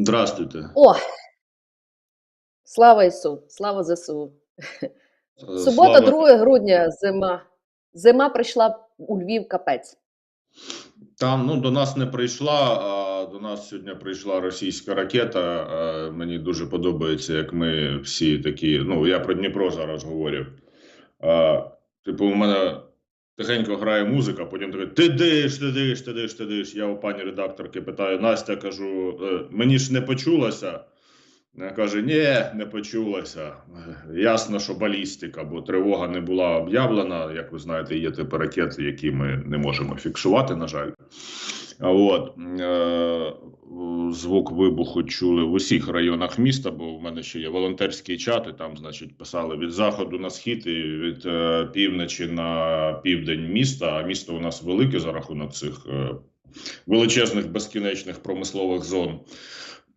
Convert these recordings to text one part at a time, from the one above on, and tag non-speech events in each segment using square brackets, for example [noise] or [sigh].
Здравствуйте. О! Слава Ісу! Слава ЗСУ! Субота, слава- 2 грудня, зима. Зима прийшла у Львів капець. Там ну до нас не прийшла. А до нас сьогодні прийшла російська ракета. Мені дуже подобається, як ми всі такі. Ну я про Дніпро зараз говорю. Типу, у мене тихенько грає музика, потім такий ти диш, ти диш, ти диш, ти диш. Я у пані редакторки питаю: Настя, кажу, «Е, мені ж не почулося. Вона каже: ні, не почулося. Ясно, що балістика, бо тривога не була об'явлена. Як ви знаєте, є типи ракети, які ми не можемо фіксувати, на жаль. От е, звук вибуху чули в усіх районах міста, бо в мене ще є волонтерські чати. Там, значить, писали від заходу на схід і від е, півночі на південь міста. А місто у нас велике за рахунок цих е, величезних безкінечних промислових зон.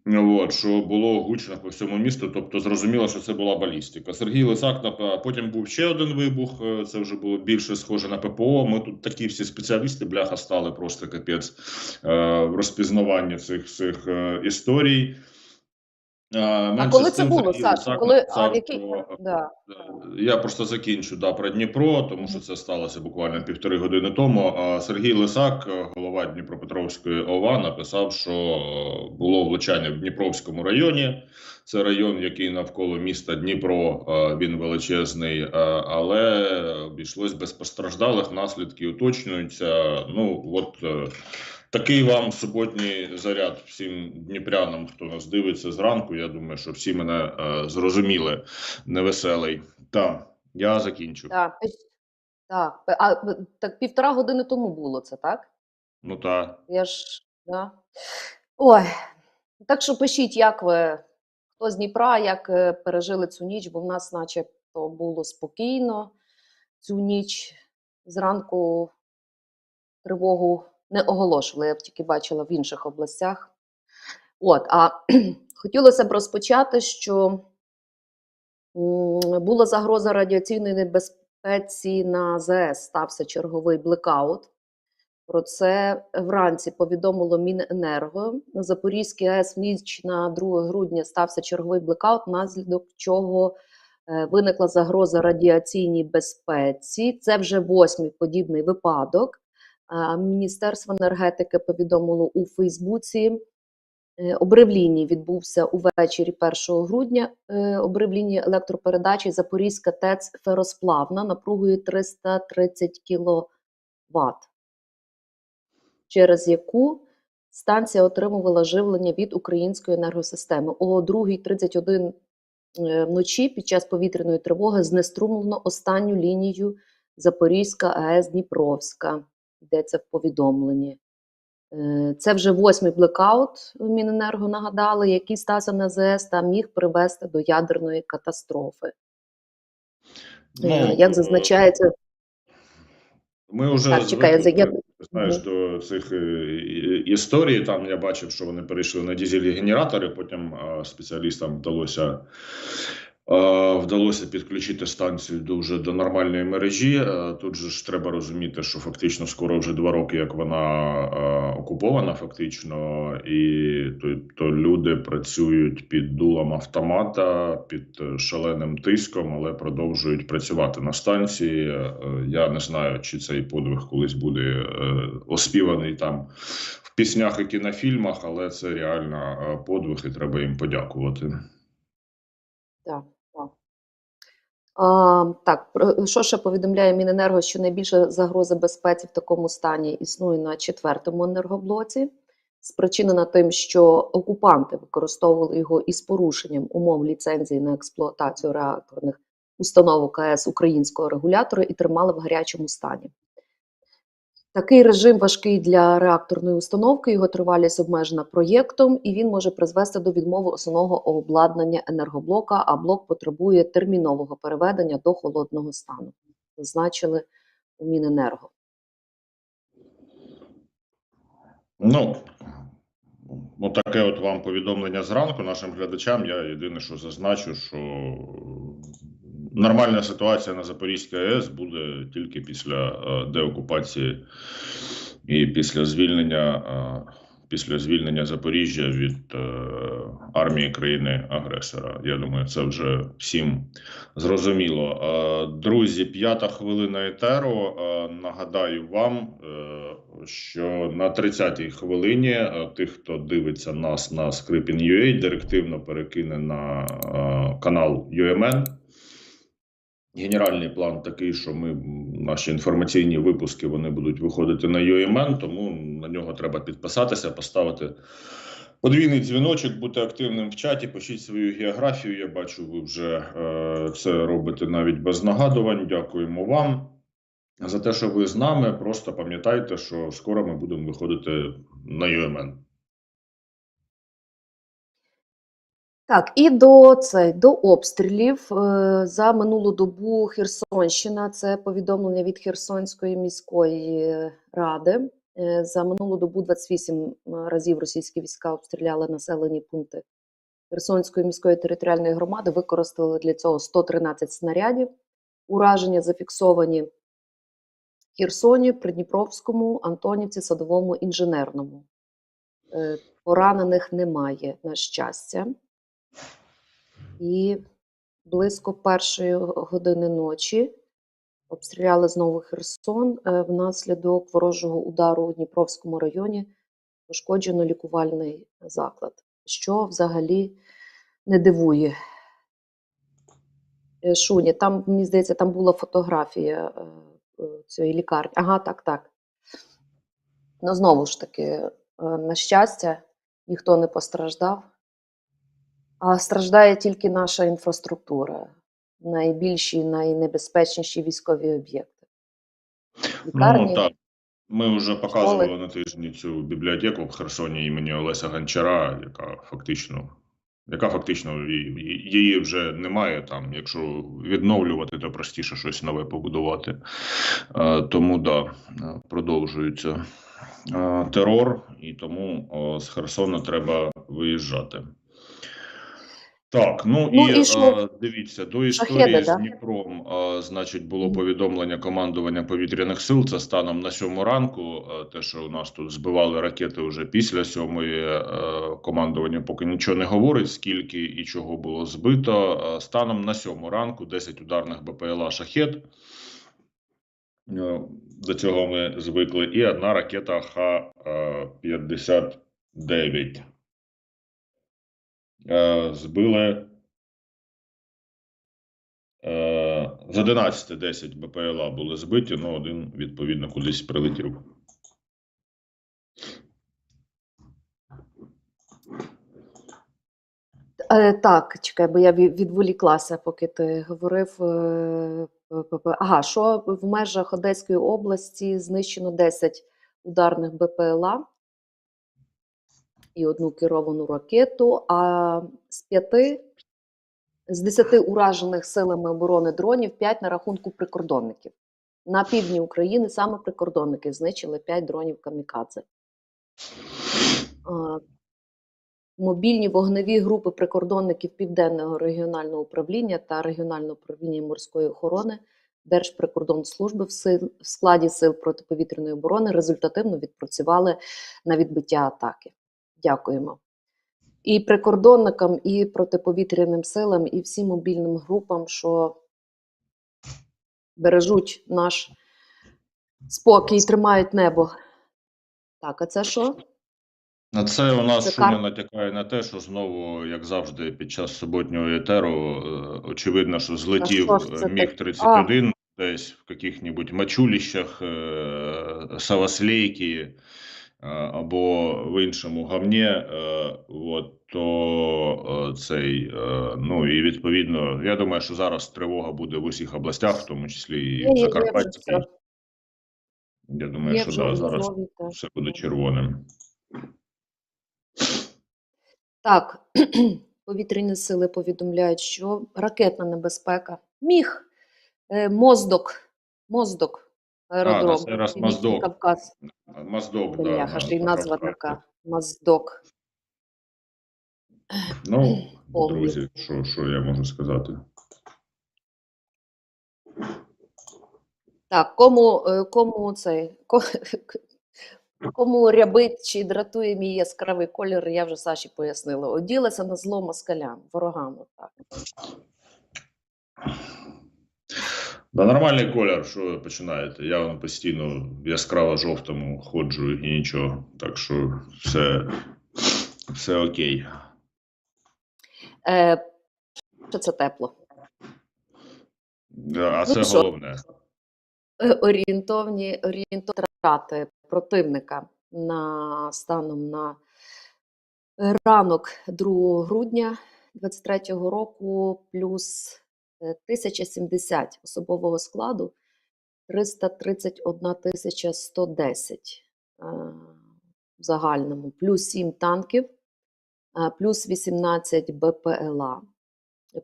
От, що було гучно по всьому місту, тобто зрозуміло, що це була балістика. Сергій Лисак, нап- потім був ще один вибух. е, Це вже було більше схоже на ППО. Ми тут такі всі спеціалісти, бляха, стали просто капець е, в розпізнаванні цих цих е, історій. Е, А коли це було, Саш? Коли, а який? Да. я просто закінчу да, про Дніпро, тому що це сталося буквально півтори години тому. А Сергій Лисак, е, голова Дніпропетровської ОВА, написав, що е, було влучання в Дніпровському районі. Це район, який навколо міста Дніпро, е, він величезний, е, але обійшлось без постраждалих. Наслідки уточнюються. Ну от е, такий вам суботній заряд всім дніпрянам, хто нас дивиться зранку. Я думаю, що всі мене е, зрозуміли. Невеселий. Так, я закінчу. Так, так. А так півтора години тому було це, так? Ну так. Я ж. Да. Ой. Так що пишіть, як ви, хто з Дніпра, як е, пережили цю ніч, бо в нас, начебто, було спокійно цю ніч. Зранку тривогу не оголошували, я б тільки бачила в інших областях. От, а [clears throat] хотілося б розпочати, що була загроза радіаційної небезпеці на ЗС, стався черговий блекаут. Про це вранці повідомило Міненерго. На Запорізькій АЕС в ніч на 2 грудня стався черговий блекаут, внаслідок чого е, виникла загроза радіаційній безпеці. Це вже восьмий подібний випадок. А Міністерство енергетики повідомило у Фейсбуці. Е, Обрив лінії відбувся увечері 1 грудня. Е, Обрив лінії електропередачі Запорізька ТЕЦ Феросплавна напругою 330 кВт, через яку станція отримувала живлення від української енергосистеми. О 2.31 е, вночі під час повітряної тривоги знеструмлено останню лінію Запорізька АЕС Дніпровська. Йдеться в повідомленні. Е, Це вже восьмий блекаут Міненерго нагадали, який стався на ЗС та міг привести до ядерної катастрофи. Е, Як е, зазначається, Ми вже Так, чекай, я звикли, я- знаєш до цих е, історій. Там я бачив, що вони перейшли на дізелі генератори. Потім е, спеціалістам вдалося. Е, Вдалося підключити станцію до вже до нормальної мережі. Е, Тут же ж треба розуміти, що фактично скоро вже два роки, як вона е, окупована, фактично, і то, люди працюють під дулом автомата, під шаленим тиском, але продовжують працювати на станції. Я не знаю, чи цей подвиг колись буде оспіваний там в піснях і кінофільмах, але це реально подвиг, і треба їм подякувати. Так. А, так, що ще повідомляє Міненерго, що найбільша загроза безпеці в такому стані існує на четвертому енергоблоці, спричинена тим, що окупанти використовували його із порушенням умов ліцензії на експлуатацію реакторних установок АЕС українського регулятора і тримали в гарячому стані. Такий режим важкий для реакторної установки, його тривалість обмежена проєктом, і він може призвести до відмови основного обладнання енергоблока, а блок потребує термінового переведення до холодного стану. Зазначили у Міненерго. Ну, ну таке от вам повідомлення зранку нашим глядачам. Я єдине, що зазначу, що нормальна ситуація на Запорізькій АЕС буде тільки після е, деокупації і після звільнення. е, після звільнення Запоріжжя від е, армії країни-агресора. Я думаю, це вже всім зрозуміло. Е, друзі, п'ята хвилина етеру. Е, нагадаю вам, е, що на 30-й хвилині е, тих, хто дивиться нас на Scripin.ua, директивно перекине на е, канал UMN. Генеральний план такий, що ми наші інформаційні випуски вони будуть виходити на UMN, тому на нього треба підписатися, поставити подвійний дзвіночок, бути активним в чаті, пишіть свою географію. Я бачу, ви вже е, це робите навіть без нагадувань. Дякуємо вам за те, що ви з нами. Просто пам'ятайте, що скоро ми будемо виходити на UMN. Так, і до цей до обстрілів е, за минулу добу Херсонщина. Це повідомлення від Херсонської міської ради. Е, За минулу добу 28 разів російські війська обстріляли населені пункти Херсонської міської територіальної громади. Використали для цього 113 снарядів. Ураження зафіксовані в Херсоні, Придніпровському, Антонівці, Садовому, Інженерному. Е, Поранених немає, на щастя. І близько першої години ночі обстріляли знову Херсон. Е, Внаслідок ворожого удару у Дніпровському районі пошкоджено лікувальний заклад, що взагалі не дивує. Е, Шуні, там, мені здається, там була фотографія е, цієї лікарні. Ага, так, так. Ну, знову ж таки, на щастя, ніхто не постраждав. А страждає тільки наша інфраструктура, найбільші, найнебезпечніші військові об'єкти. Лікарні, Ну так. Ми вже показували школи. на тижні цю бібліотеку в Херсоні імені Олеся Гончара, яка фактично, яка фактично її, вже немає там. Якщо відновлювати, то простіше щось нове побудувати. Е, тому да, е, продовжується е, терор, і тому з Херсона треба виїжджати. Так, ну, Ну, і, і що? е, дивіться, до історії Шахеди, з? Дніпром, е, значить, було повідомлення командування повітряних сил. Це станом на сьому ранку. Е, те, що у нас тут збивали ракети вже після сьомої, командування поки нічого не говорить, скільки і чого було збито. Станом на сьому ранку 10 ударних БПЛА шахет. До цього ми звикли. І одна ракета Х-59. Е, Збили з 11 10 БПЛА були збиті, ну один відповідно кудись прилетів. Е, так, чекай, бо я відволіклася, поки ти говорив. е, Ага, що в межах Одеської області знищено 10 ударних БПЛА і одну керовану ракету, а з п'яти, з 10 уражених силами оборони дронів 5 на рахунку прикордонників. На півдні України саме прикордонники знищили 5 дронів камікадзе. Мобільні вогневі групи прикордонників Південного регіонального управління та регіонального управління морської охорони Держприкордонслужби в складі сил протиповітряної оборони результативно відпрацювали на відбиття атаки. Дякуємо. І прикордонникам, і протиповітряним силам, і всім мобільним групам, що бережуть наш спокій, тримають небо. Так, а це що? На це у нас Це кар- натякає на те, що знову, як завжди, під час суботнього етеру, е, очевидно, що злетів е, так? Міг-31 десь в яких-небудь мачуліщах, е, Саваслейки або в іншому гавні. е, От, то е, цей, е, ну і відповідно, я думаю, що зараз тривога буде в усіх областях, в тому числі і в Закарпатській. Я думаю, що да, зараз все буде червоним. Так, [clears throat] повітряні сили повідомляють, що ракетна небезпека. Міг е, Моздок, Моздок, аеродром. на цей раз Моздок. Кавказ. Моздок, да, Бляха, ще й назва така. Моздок. Ну, [clears throat] друзі, що, що я можу сказати? Так, кому, е, кому цей, [laughs] ко- Кому рябить чи дратує мій яскравий колір, я вже Саші пояснила. Оділася на зло москалям, ворогам. Так. [clears throat] Да, нормальний колір, що ви починаєте. Я воно постійно яскраво жовтому ходжу і нічого. Так що все, все окей. Е, що це тепло? Да, А Ну це що? головне. Е, Орієнтовні орієнтовні противника на станом на ранок 2 грудня 23-го року плюс 1070 особового складу 331 тисяча 110 е, в загальному, плюс 7 танків, е, плюс 18 БПЛА,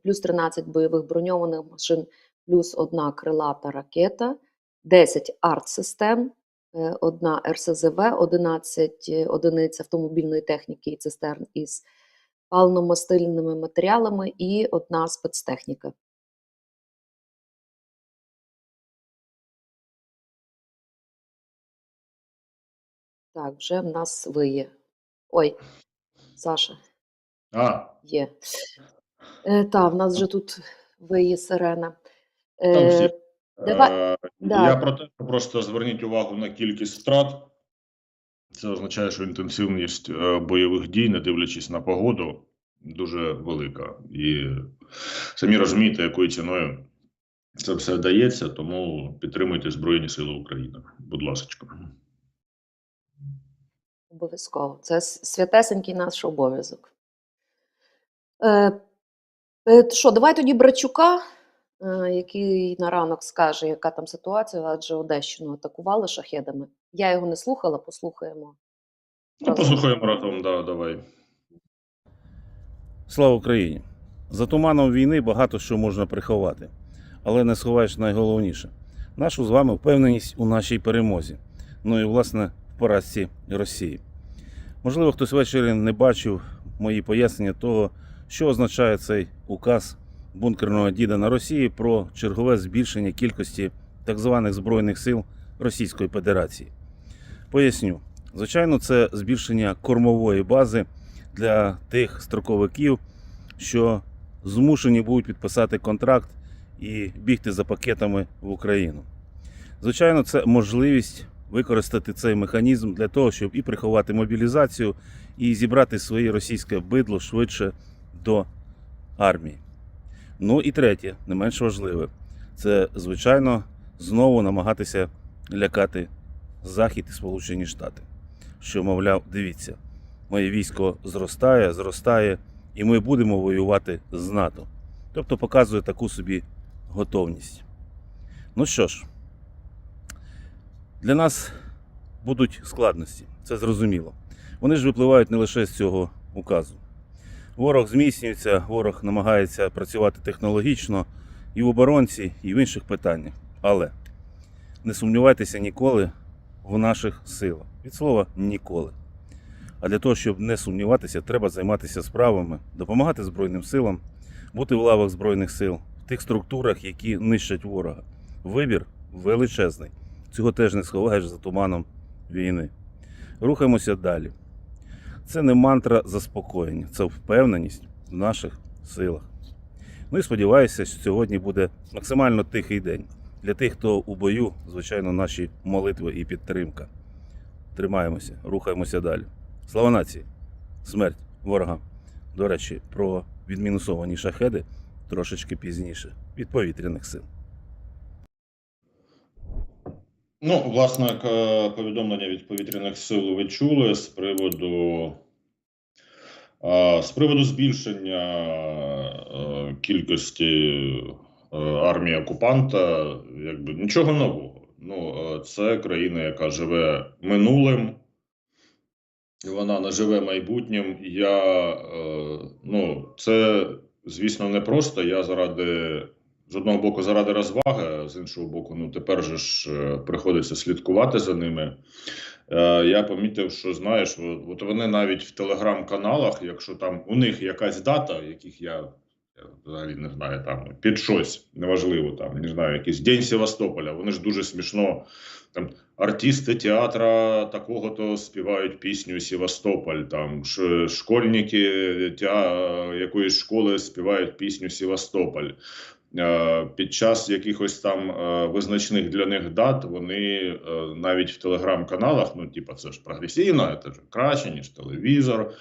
плюс 13 бойових броньованих машин, плюс одна крилата ракета, 10 арт-систем, е, одна РСЗВ, 11 одиниць автомобільної техніки і цистерн із паливно-мастильними матеріалами і одна спецтехніка. Так, вже в нас виє. Ой, Саша, А, є. Е, та, в нас вже тут виє сирена. Там всі. Е, давай- Е, да. Я про те, що просто зверніть увагу на кількість втрат. Це означає, що інтенсивність е, бойових дій, не дивлячись на погоду, дуже велика. І самі розумієте, якою ціною це все вдається, тому підтримуйте Збройні Сили України. Будь ласка. Обов'язково. Це святесенький наш обов'язок. Е, е, що, давай тоді Брачука, е, який на ранок скаже, яка там ситуація, адже Одещину атакували шахедами. Я його не слухала, послухаємо. Ну, послухаємо разом, да, давай. Слава Україні! За туманом війни багато що можна приховати, але не сховаєш найголовніше нашу з вами впевненість у нашій перемозі. Ну і власне поразці Росії. Можливо, хтось ввечері не бачив мої пояснення того, що означає цей указ бункерного діда на Росії про чергове збільшення кількості так званих збройних сил Російської Федерації. Поясню, звичайно, це збільшення кормової бази для тих строковиків, що змушені будуть підписати контракт і бігти за пакетами в Україну. Звичайно, це можливість використати цей механізм для того, щоб і приховати мобілізацію, і зібрати своє російське бидло швидше до армії. Ну і третє, не менш важливе, це звичайно знову намагатися лякати Захід і Сполучені Штати. Що, мовляв, дивіться, моє військо зростає, зростає, і ми будемо воювати з НАТО. Тобто показує таку собі готовність. Ну що ж, для нас будуть складності, це зрозуміло. Вони ж випливають не лише з цього указу. Ворог зміцнюється, ворог намагається працювати технологічно і в оборонці, і в інших питаннях. Але не сумнівайтеся ніколи в наших силах. Від слова ніколи. А для того, щоб не сумніватися, треба займатися справами, допомагати Збройним силам, бути в лавах Збройних сил, в тих структурах, які нищать ворога. Вибір величезний. Цього теж не сховаєш за туманом війни. Рухаємося далі. Це не мантра заспокоєння, це впевненість в наших силах. Ну і сподіваюся, що сьогодні буде максимально тихий день. Для тих, хто у бою, звичайно, наші молитви і підтримка. Тримаємося, рухаємося далі. Слава нації! Смерть ворогам. До речі, про відмінусовані шахеди трошечки пізніше від повітряних сил. Ну, власне, к- повідомлення від повітряних сил ви чули з приводу, з приводу збільшення е, кількості е, армії окупанта, якби нічого нового. Ну, е, це країна, яка живе минулим, вона не живе майбутнім. Я, е, ну, це, звісно, не просто. Я заради з одного боку заради розваги, з іншого боку, ну тепер же ж е, приходиться слідкувати за ними. Е, я помітив, що знаєш, от, вони навіть в телеграм-каналах, якщо там у них якась дата, яких я взагалі не знаю, там під щось неважливо, там не знаю, якийсь День Севастополя. Вони ж дуже смішно. Там артисти театра такого-то співають пісню Севастополь. Там школьники тя, якоїсь школи співають пісню Севастополь. Е, Під час якихось там е, визначних для них дат вони е, навіть в телеграм-каналах, ну типа це ж прогресійно, це ж краще ніж телевізор.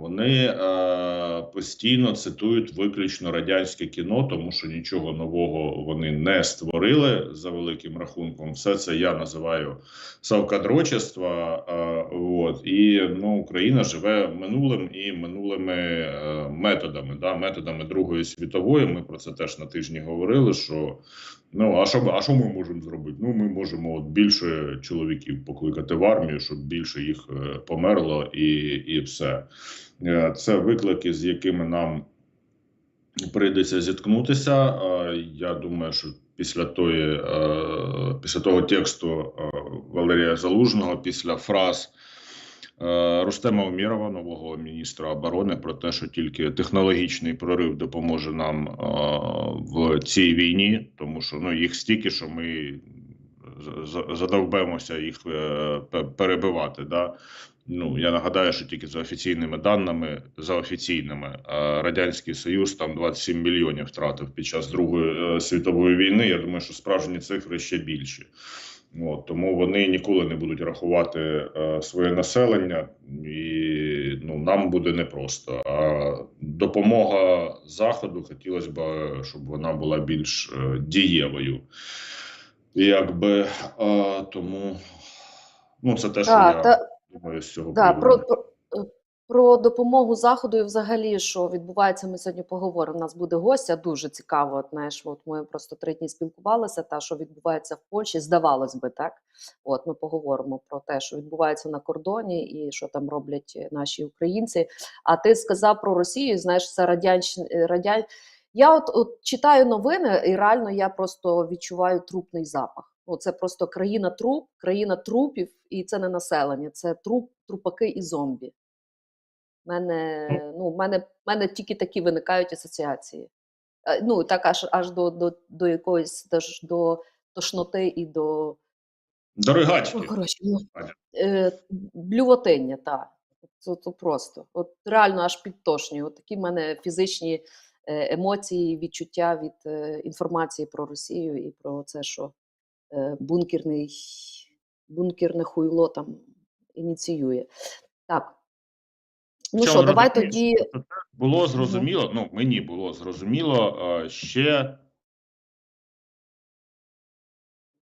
Вони е, постійно цитують виключно радянське кіно, тому що нічого нового вони не створили за великим рахунком. Все це я називаю совкадрочество. Е, от і ну, Україна живе минулим і минулими е, методами, да, методами Другої світової. Ми про це теж на тижні говорили. Що ну а що а що ми можемо зробити? Ну, ми можемо от більше чоловіків покликати в армію, щоб більше їх е, померло, і, і все. Е, Це виклики, з якими нам прийдеться зіткнутися. Е, Я думаю, що після тої, після того тексту Валерія Залужного, після фраз Рустема Умірова, нового міністра оборони, про те, що тільки технологічний прорив допоможе нам в цій війні, тому що ну їх стільки, що ми з- задовбемося їх е, перебивати. Да? Ну я нагадаю, що тільки за офіційними даними, за офіційними, е, радянський союз там 27 мільйонів втратив під час Другої е, світової війни. Я думаю, що справжні цифри ще більші. От, тому вони ніколи не будуть рахувати е, своє населення, і ну нам буде непросто. А допомога заходу хотілося б, щоб вона була більш е, дієвою. Якби е, тому ну це те, що а, я та, думаю з цього да, про, про, про допомогу заходу і взагалі, що відбувається, ми сьогодні поговоримо. У нас буде гостя дуже цікаво. От, знаєш, от ми просто три дні спілкувалися. Та що відбувається в Польщі, здавалось би, так. От ми поговоримо про те, що відбувається на кордоні, і що там роблять е, наші українці. А ти сказав про Росію, знаєш, це радянщ... е, радян... Я от, от читаю новини, і реально я просто відчуваю трупний запах. Ну, це просто країна труп, країна трупів, і це не населення, це труп, трупаки і зомбі. В мене, ну, в мене, в мене тільки такі виникають асоціації. Е, Ну, так аж, аж до, до, до якоїсь аж до тошноти і до Дорогачки. Ну, коротше, ну, е, блювотиння, так. Це, це просто. От реально аж підтошнює. От такі в мене фізичні е, емоції, відчуття від е, інформації про Росію і про це, що е, бункерний, бункерне хуйло там ініціює. Так. Ну що, давай тоді. Було зрозуміло, ну мені було зрозуміло ще.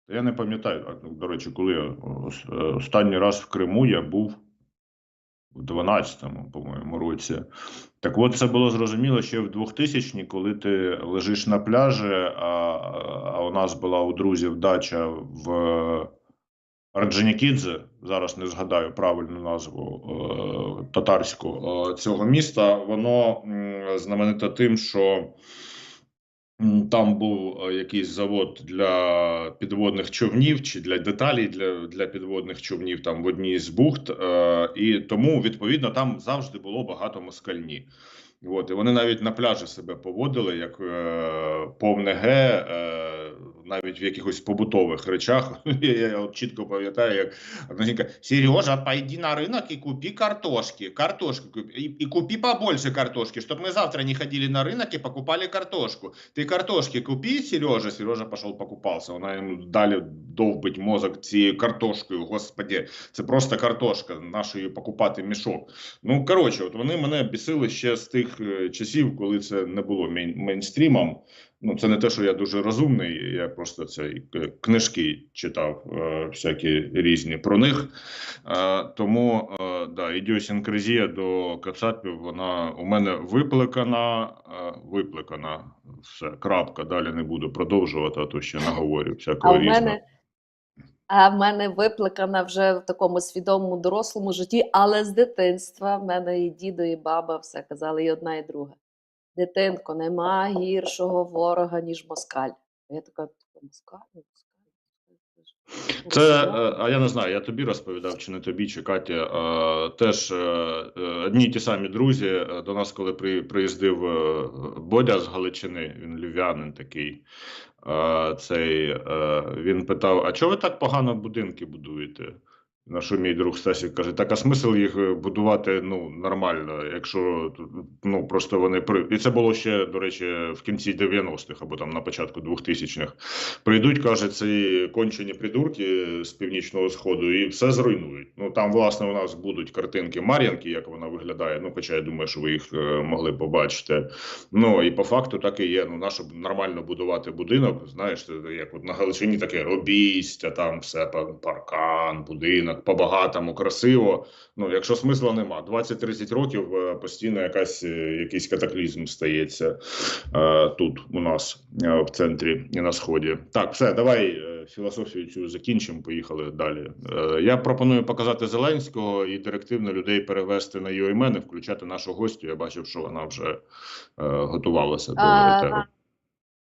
Я не пам'ятаю, ну, до речі, коли я е, останній раз в Криму я був в 12-му, по-моєму, році. Так от це було зрозуміло ще в 2000-ні, коли ти лежиш на пляжі, а, а у нас була у друзів дача в Орджонікідзе, зараз не згадаю правильну назву е, татарську е, цього міста. Воно знамените тим, що там був е, якийсь завод для підводних човнів чи для деталей для, для підводних човнів там в одній з бухт, і тому відповідно там завжди було багато москальні. От, і вони навіть на пляжі себе поводили як повне ге, навіть в якихось побутових речах. [laughs] Я, я от чітко пам'ятаю, як одна Сережа, пойди на ринок і купи картошки. Картошку купи. І, і купи побольше картошки, щоб ми завтра не ходили на ринок і покупали картошку. Ти картошки купи, Сережа. Сережа пішов покупався. Вона йому далі довбить мозок цією картошкою. Господи, це просто картошка. Нашої покупати мішок. Ну коротше, от вони мене бісили ще з тих е, часів, коли це не було мейн- мейнстрімом. Ну, це не те, що я дуже розумний, я просто це книжки читав е, всякі різні про них. Е, тому е, да, ідіосінкразія до Кацапів, вона у мене випликана, е, випликана. Все, крапка. Далі не буду продовжувати, а то ще наговорю всякого в різного. мене, а в мене виплакана вже в такому свідомому дорослому житті, але з дитинства в мене і дідо, і баба все казали, і одна, і друга. Дитинко, нема гіршого ворога, ніж москаль. Я така, «Типу, москаль, москаль, це е, а я не знаю, я тобі розповідав, чи не тобі, чи Каті. е, Теж е, одні й ті самі друзі. До нас, коли приїздив Бодя з Галичини, він львів'янин такий. Цей, він питав: а чого ви так погано будинки будуєте? На що мій друг Стасік каже: так а смисл їх е, будувати ну, нормально, якщо ну, просто вони при. І це було ще, до речі, в кінці 90-х або там на початку 2000-х. Прийдуть, каже, ці кончені придурки з північного сходу і все зруйнують. Ну там, власне, у нас будуть картинки Мар'янки, як вона виглядає. Ну, хоча я думаю, що ви їх е, могли побачити. Ну і по факту так і є. Ну, на щоб нормально будувати будинок, знаєш, як от на Галичині таке робістя, там все паркан, будинок, по-багатому, красиво. Ну, якщо смисла нема, 20-30 років е, постійно якась е, якийсь катаклізм стається е, тут у нас е, в центрі і на сході. Так, все, давай філософію цю закінчимо. Поїхали далі. Е, Я пропоную показати Зеленського і директивно людей перевести на його імени, включати нашу гостю. Я бачив, що вона вже е, готувалася до тебе.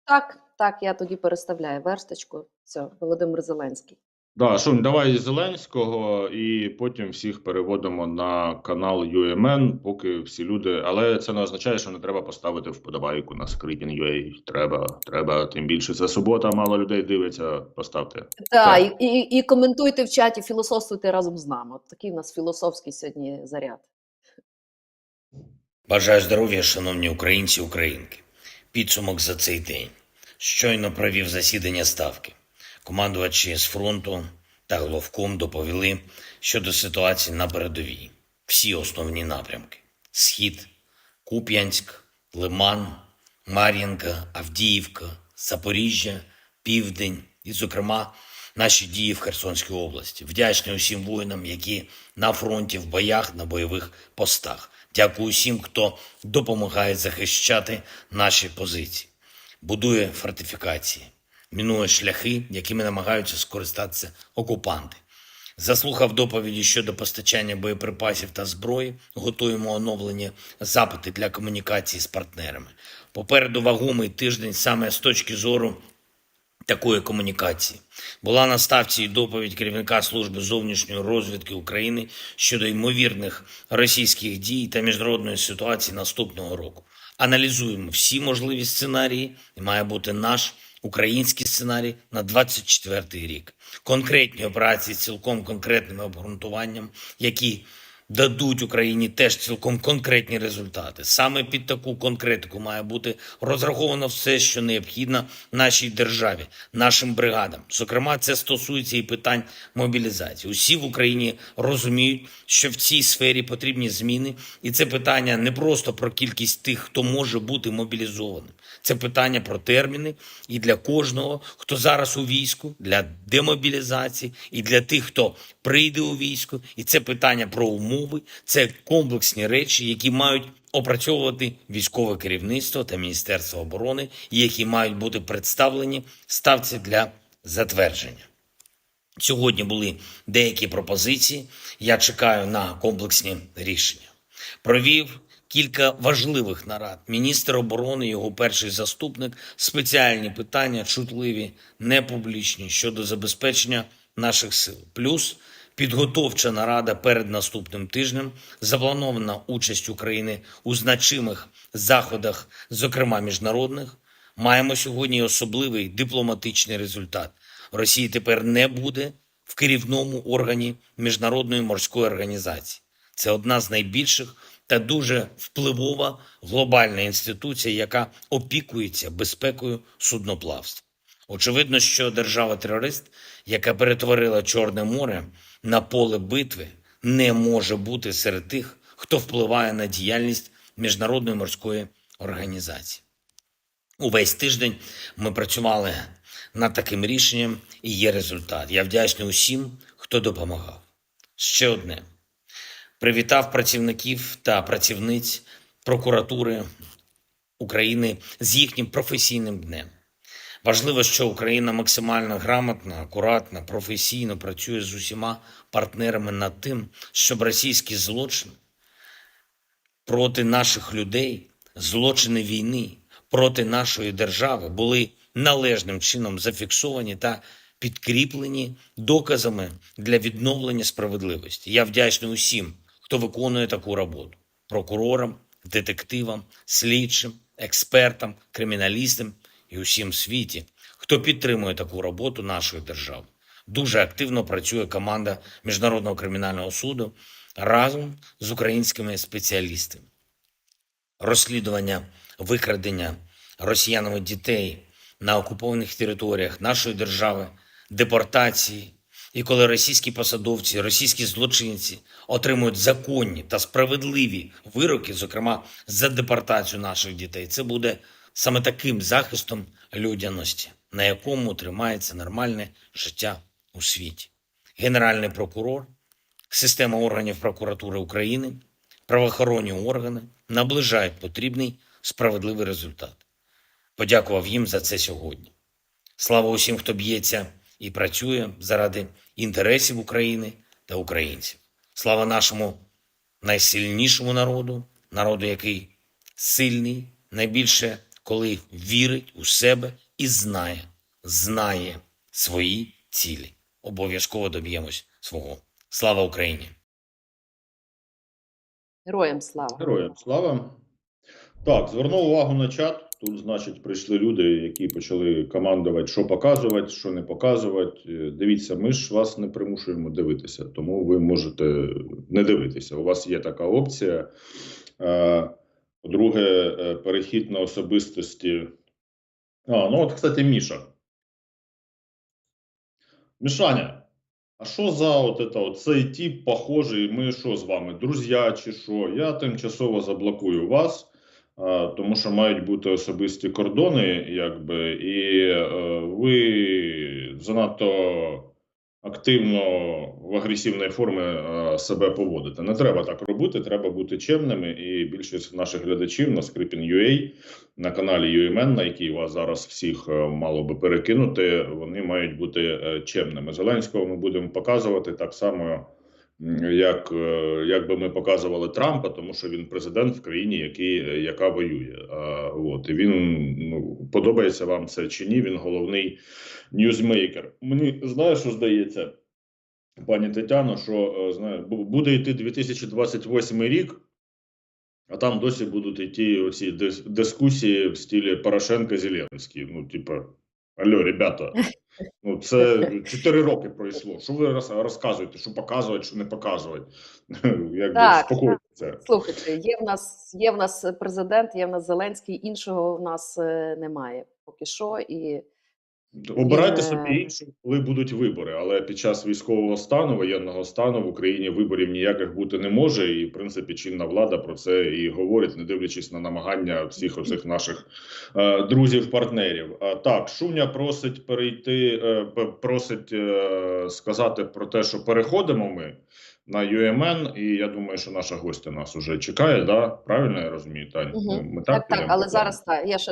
Так, так, я тоді переставляю версточку. Все, Володимир Зеленський. Да, Шунь, давай Зеленського, і потім всіх переводимо на канал UMN, поки всі люди. Але це не означає, що не треба поставити вподобайку на Скрипін.ua. Треба, треба, тим більше це субота, мало людей дивиться. Поставте. Так, і, і, і коментуйте в чаті, філософствуйте разом з нами. От такий у нас філософський сьогодні заряд. Бажаю здоров'я, шановні українці українки. Підсумок за цей день. Щойно провів засідання ставки. Командувачі з фронту та головком доповіли щодо ситуації на передовій. Всі основні напрямки: Схід, Куп'янськ, Лиман, Мар'їнка, Авдіївка, Запоріжжя, Південь і, зокрема, наші дії в Херсонській області. Вдячний усім воїнам, які на фронті, в боях, на бойових постах. Дякую усім, хто допомагає захищати наші позиції, будує фортифікації, мінує шляхи, якими намагаються скористатися окупанти. Заслухав доповіді щодо постачання боєприпасів та зброї, готуємо оновлені запити для комунікації з партнерами. Попереду вагомий тиждень саме з точки зору такої комунікації. Була на ставці і доповідь керівника служби зовнішньої розвідки України щодо ймовірних російських дій та міжнародної ситуації наступного року. Аналізуємо всі можливі сценарії, і має бути наш український сценарій на 24 рік. Конкретні операції з цілком конкретним обґрунтуванням, які дадуть Україні теж цілком конкретні результати. Саме під таку конкретику має бути розраховано все, що необхідно нашій державі, нашим бригадам. Зокрема, це стосується і питань мобілізації. Усі в Україні розуміють, що в цій сфері потрібні зміни, і це питання не просто про кількість тих, хто може бути мобілізованим. Це питання про терміни і для кожного, хто зараз у війську, для демобілізації, і для тих, хто прийде у військо. І це питання про умови, це комплексні речі, які мають опрацьовувати військове керівництво та Міністерство оборони, які мають бути представлені ставці для затвердження. Сьогодні були деякі пропозиції. Я чекаю на комплексні рішення. Провів кілька важливих нарад. Міністр оборони, його перший заступник, спеціальні питання, чутливі, непублічні щодо забезпечення наших сил. Плюс підготовча нарада перед наступним тижнем, запланована участь України у значимих заходах, зокрема міжнародних. Маємо сьогодні особливий дипломатичний результат. Росії тепер не буде в керівному органі Міжнародної морської організації. Це одна з найбільших та дуже впливова глобальна інституція, яка опікується безпекою судноплавства. Очевидно, що держава-терорист, яка перетворила Чорне море на поле битви, не може бути серед тих, хто впливає на діяльність Міжнародної морської організації. Увесь тиждень ми працювали над таким рішенням і є результат. Я вдячний усім, хто допомагав. Ще одне. Привітав працівників та працівниць прокуратури України з їхнім професійним днем. Важливо, що Україна максимально грамотно, акуратно, професійно працює з усіма партнерами над тим, щоб російські злочини проти наших людей, злочини війни проти нашої держави були належним чином зафіксовані та підкріплені доказами для відновлення справедливості. Я вдячний усім, хто виконує таку роботу: прокурорам, детективам, слідчим, експертам, криміналістам і усім світі, хто підтримує таку роботу нашої держави. Дуже активно працює команда Міжнародного кримінального суду разом з українськими спеціалістами. Розслідування викрадення росіянами дітей на окупованих територіях нашої держави, депортації, і коли російські посадовці, російські злочинці отримують законні та справедливі вироки, зокрема за депортацію наших дітей, це буде саме таким захистом людяності, на якому тримається нормальне життя у світі. Генеральний прокурор, система органів прокуратури України, правоохоронні органи наближають потрібний справедливий результат. Подякував їм за це сьогодні. Слава усім, хто б'ється і працює заради інтересів України та українців. Слава нашому найсильнішому народу, народу, який сильний найбільше, коли вірить у себе і знає, знає свої цілі. Обов'язково доб'ємось свого. Слава Україні! Героям слава. Героям слава. Так, звернув увагу на чат. Тут, значить, прийшли люди, які почали командувати, що показувати, що не показувати. Е, Дивіться, ми ж вас не примушуємо дивитися, тому ви можете не дивитися. У вас є така опція. Е, По-друге, е, перехід на особистості. А, ну от, кстати, Міша. Мішаня, а що за от это, от цей тип похожий? Ми що з вами, друзі чи що? Я тимчасово заблокую вас, тому що мають бути особисті кордони, якби, і е, ви занадто активно в агресивній формі е, себе поводите. Не треба так робити, треба бути чемними. І більшість наших глядачів на Scripin.ua, на каналі UMN, на який вас зараз всіх е, мало би перекинути, вони мають бути чемними. Зеленського ми будемо показувати так само, як, е, як би ми показували Трампа, тому що він президент в країні, який, е, яка воює. А, от і він ну, подобається вам це чи ні? Він головний ньюзмейкер. Мені знаєш, що здається, пані Тетяно, що е, знає, буде йти 2028 рік. А там досі будуть йти оці дис- дискусії в стилі Порошенко Зеленський. Ну, типа, алло, ребята, ну це 4 роки пройшло. Що ви розказуєте, що показувати, що не показувати? [laughs] Якби Так, це. Слухайте, є в нас є в нас президент, є в нас Зеленський, іншого в нас е, немає поки що. І Обирайте собі е, іншу, коли будуть вибори, але під час військового стану, воєнного стану в Україні виборів ніяких бути не може. І в принципі чинна влада про це і говорить, не дивлячись на намагання всіх оцих наших е, друзів-партнерів. А так, Шуня просить перейти, е, просить е, сказати про те, що переходимо ми на UMN, і я думаю, що наша гостя нас уже чекає. Да? Правильно я розумію, Тань? Мгм. Ми, ми так, так, підемо але зараз так. Я ще,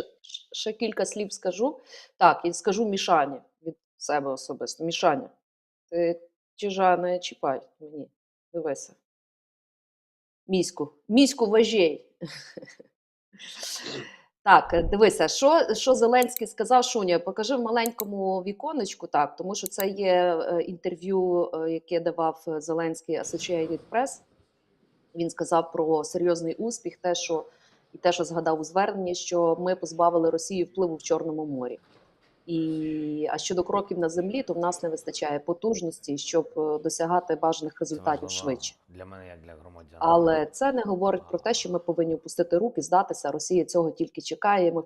ще кілька слів скажу. Так, і скажу Мішані від себе особисто. Мішаня, ти чижа не чіпай мені. Дивися. Міську. Міську важей. Так, дивися, що, що Зеленський сказав Шуня, покажи в маленькому віконечку, так, тому що це є е, інтерв'ю, е, яке давав е, Зеленський Associated Press. Він сказав про серйозний успіх, те, що і те, що згадав у зверненні, що ми позбавили Росію впливу в Чорному морі. І а щодо кроків на землі, то в нас не вистачає потужності, щоб е, досягати бажаних результатів швидше. Для мене, як для громадян. Але це не говорить про те, що ми повинні опустити руки, здатися. Росія цього тільки чекає. Ми